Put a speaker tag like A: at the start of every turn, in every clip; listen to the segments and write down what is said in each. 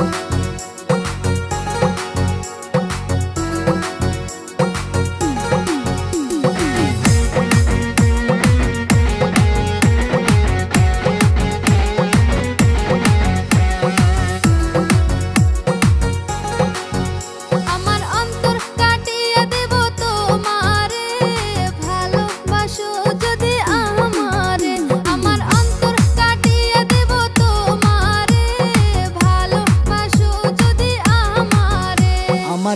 A: আমার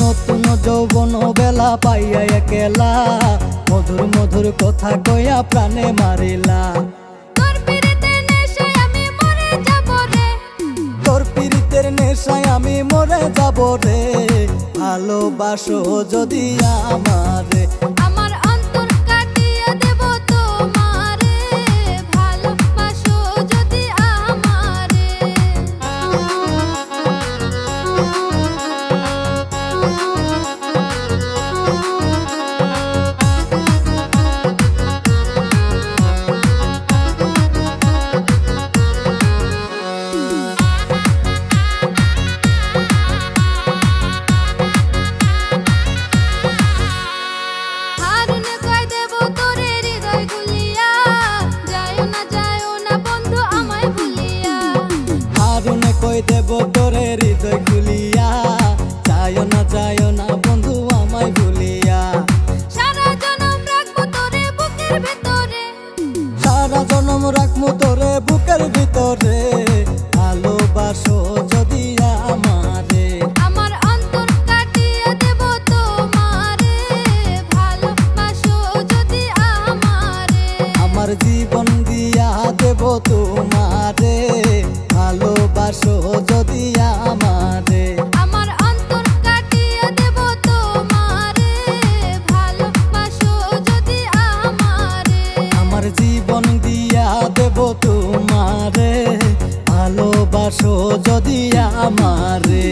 A: নতুন যৌবন বেলা পাইয়া একলা। মধুর মধুর কথা কয়া
B: প্রাণে মারিলা।
A: তোর পিরিতে আমি মরে যাব রে।
B: তোর পীড়িতের নেশায় আমি মরে যাব রে। ভালোবাসো যদি আমারে।
A: হারুনে কই দেব তোরে হৃদয়
B: খুলিয়া? যায় না যায় না বন্ধু আমায় ভুলিয়া।
A: সারা জনম রাখব তোরে বুকের ভেতরে।
B: সারা জনম রাখব তোরে বুকের ভিতরে। ভালোবাসো যদি আমারে।
A: আমার অন্তর কাটিয়ে দেব তোমারে। ভালোবাসো যদি আমারে।
B: আমার জীবন ভালোবাসো যদি আমারে।